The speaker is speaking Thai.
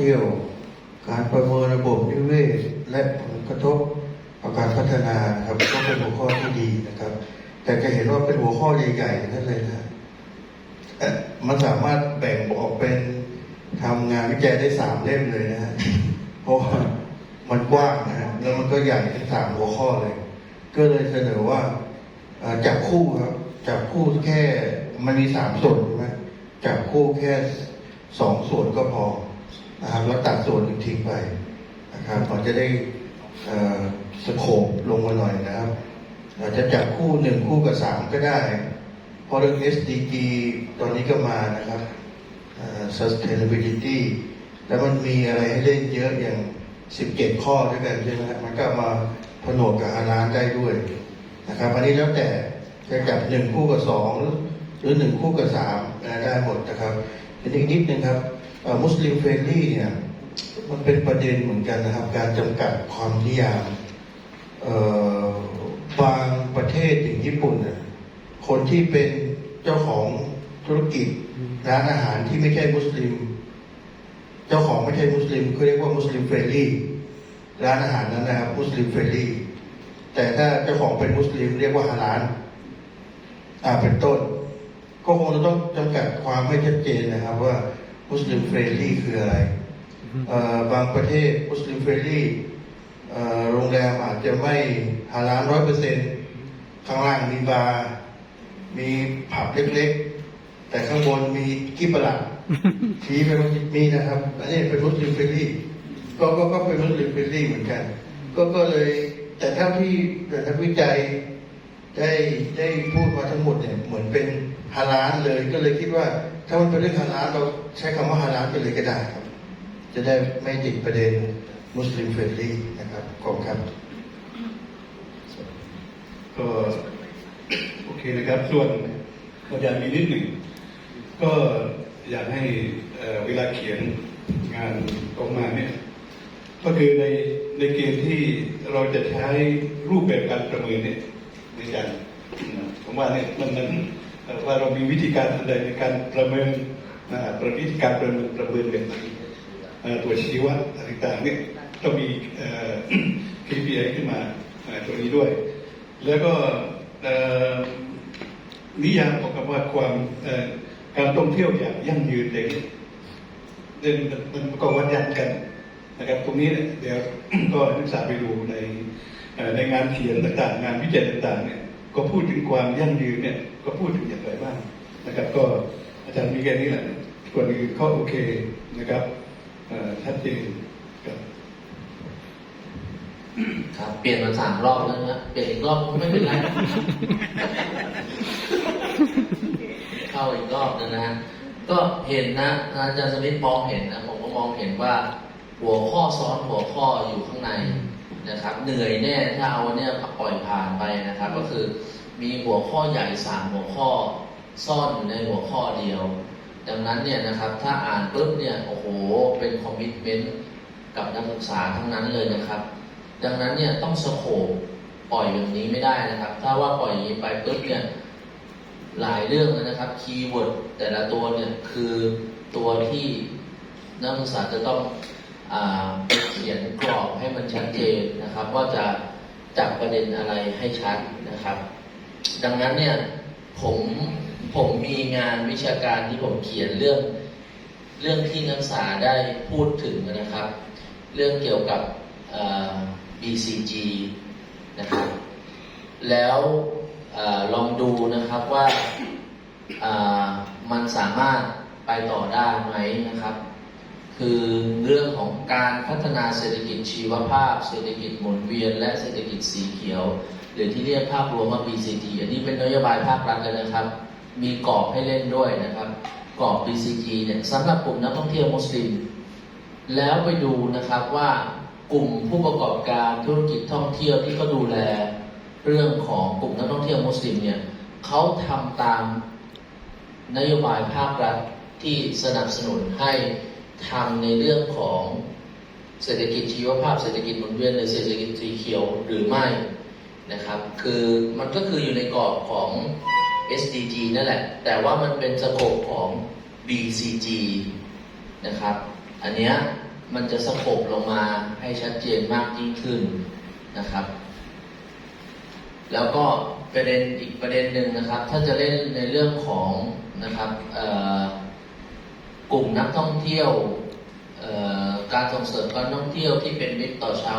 เที่ยว การประเมินระบบนิเวศและผลกระทบต่อการพัฒนาครับก็เป็นหัวข้อที่ดีนะครับ แต่จะเห็นว่าเป็นหัวข้อใหญ่ๆนั้นเลยนะมันสามารถแบ่งออกเป็นทำงานวิจัยได้สามเล่มเลยนะฮะเพราะว่ามันกว้างนะฮะแล้วมันก็ใหญ่ทั้งสามหัวข้อเลย ก็เลยเสนอว่าจับคู่ครับจับคู่แค่มันมีสามส่วนใช่ไหมจับคู่แค่สองส่วนก็พอ นะครับแล้วตัดส่วนหนึ่งทิ้งไปนะครับมันจะได้สโคปลงมาหน่อยนะครับอาจจะจับคู่หนึ่งคู่กับสามก็ได้ เพราะเรื่อง SDG ตอนนี้ก็มานะครับ sustainability แล้วมันมีอะไรให้เล่นเยอะอย่าง 17 ข้อด้วยกันใช่ไหมครับมันก็มาผนวกกับอาร้านได้ด้วยนะครับอันนี้แล้วแต่จะจับหนึ่งคู่กับสองหรือหนึ่งคู่กับสามได้หมดนะครับทีนี้นิดนึงครับ มุสลิมเฟรนลี่เนี่ยมันเป็นประเด็นเหมือนกันนะครับ การจำกัดความนิยามบางประเทศอย่างญี่ปุ่นน่ะคนที่เป็นเจ้าของธุรกิจร้านอาหารที่ไม่ใช่มุสลิม เจ้าของไม่ใช่มุสลิมเขาเรียกว่ามุสลิมเฟรนลี่ร้านอาหารนั้นนะครับมุสลิมเฟรนลี่แต่ถ้าเจ้าของเป็นมุสลิมเรียกว่าฮาลาลอ่าเป็นต้น ก็คงจะต้องจำกัดความไม่ชัดเจนนะครับว่า มุสลิมเฟรนลี่คืออะไรเอ่อบางประเทศมุสลิมเฟรนลี่เอ่อโรงแรมอาจจะไม่ฮาลาลร้อยเปอร์เซ็นต์ข้างล่างมีบาร์มีผับเล็กๆ แต่ข้างบนมีกิบลัดชี้ไปว่ามีนะครับ อันนี้เป็นมุสลิมเฟรนลี่ก็ก็ก็เป็นมุสลิมเฟรนลี่เหมือนกัน ก็ก็เลย แต่ถ้าพี่แต่ถ้าวิจัยได้ได้พูดมาทั้งหมดเนี่ยเหมือนเป็นฮาลาลเลยก็เลยคิดว่า ถ้ามันเป็นเรื่องฮาลาลเราใช้คำว่าฮาลาลไปเลยก็ได้ครับ จะได้ไม่ติดประเด็นมุสลิมเฟรนลี่นะครับขอบครับก็โอเคนะครับ ส่วนอาจารย์มีนิดหนึ่ง ก็อยากให้เวลาเขียนงานออกมาเนี่ยก็คือในในเกณฑ์ที่เราจะใช้รูปแบบการประเมินเนี่ยในการผมว่าเนี่ยมันมัน ว่าเรามีวิธีการอันใดในการประเมินประวิธีการประเมินประเมินแบบไหนตัวชี้วัดอะไรต่างๆเนี่ยต้องมี KPI ขึ้นมาตัวนี้ด้วย แล้วก็นิยามของคำว่าความการท่องเที่ยวอย่างยั่งยืนเด็กเดินมันก็วัดยันกันนะครับ ตรงนี้เนี่ยเดี๋ยวก็นักศึกษาไปดูในในงานเขียนต่างๆ งานวิจัยต่างๆเนี่ย ก็พูดถึงความยั่งยืนเนี่ยก็พูดถึงอย่างไรบ้างนะครับ ก็อาจารย์มีแค่นี้แหละส่วนอื่นก็โอเคนะครับเอ่อชัดเจนครับครับเปลี่ยนมาสามรอบแล้วนะเปลี่ยนอีกรอบก็ไม่เป็นไรเข้าอีกรอบนึงนะฮะก็เห็นนะอาจารย์สมิธมองเห็นนะผมก็มองเห็นว่า หัวข้อซ้อนหัวข้ออยู่ข้างใน นะครับเหนื่อยแน่ถ้าเอาเนี่ยปล่อยผ่านไปนะครับ ก็คือมีหัวข้อใหญ่สามหัวข้อซ่อนอยู่ในหัวข้อเดียว ดังนั้นเนี่ยนะครับถ้าอ่านปุ๊บเนี่ยโอ้โหเป็นคอมมิชเมนต์กับนักศึกษาทั้งนั้นเลยนะครับ ดังนั้นเนี่ยต้องสโคปปล่อยแบบนี้ไม่ได้นะครับ ถ้าว่าปล่อยอย่างนี้ไปปุ๊บเนี่ยหลายเรื่องเลยนะครับคีย์เวิร์ดแต่ละตัวเนี่ยคือตัวที่นักศึกษาจะต้องอา เขียนกรอบให้มันชัดเจนนะครับ ว่าจะจับประเด็นอะไรให้ชัดนะครับ ดังนั้นเนี่ยผมผมมีงานวิชาการที่ผมเขียนเรื่อง เรื่องที่นักศึกษาได้พูดถึงนะครับ เรื่องเกี่ยวกับ BCG นะครับ แล้วอลองดูนะครับว่ามันสามารถไปต่อได้ไหมนะครับ คือเรื่องของการพัฒนาเศรษฐกิจชีวภาพ เศรษฐกิจหมุนเวียน และเศรษฐกิจสีเขียว หรือที่เรียกภาพรวมว่า BCG อันนี้เป็นนโยบายภาครัฐเลยนะครับ มีกรอบให้เล่นด้วยนะครับ กรอบ BCG เนี่ยสำหรับกลุ่มนักท่องเที่ยวมุสลิม แล้วไปดูนะครับว่ากลุ่มผู้ประกอบการธุรกิจท่องเที่ยวที่เขาดูแลเรื่องของกลุ่มนักท่องเที่ยวมุสลิมเนี่ยเขาทำตามนโยบายภาครัฐที่สนับสนุนให้ ทำในเรื่องของเศรษฐกิจชีวภาพเศรษฐกิจหมุนเวียนหรือเศรษฐกิจสีเขียวหรือไม่นะครับ คือมันก็คืออยู่ในกรอบของ SDG นั่นแหละ แต่ว่ามันเป็นสโคปของ BCG นะครับ อันเนี้ยมันจะสโคบลงมาให้ชัดเจนมากยิ่งขึ้นนะครับ แล้วก็ประเด็นอีกประเด็นหนึ่งนะครับ ถ้าจะเล่นในเรื่องของนะครับเอ่อ กลุ่มนักท่องเที่ยวการส่งเสริมการท่องเที่ยวที่เป็นมิตรต่อชาว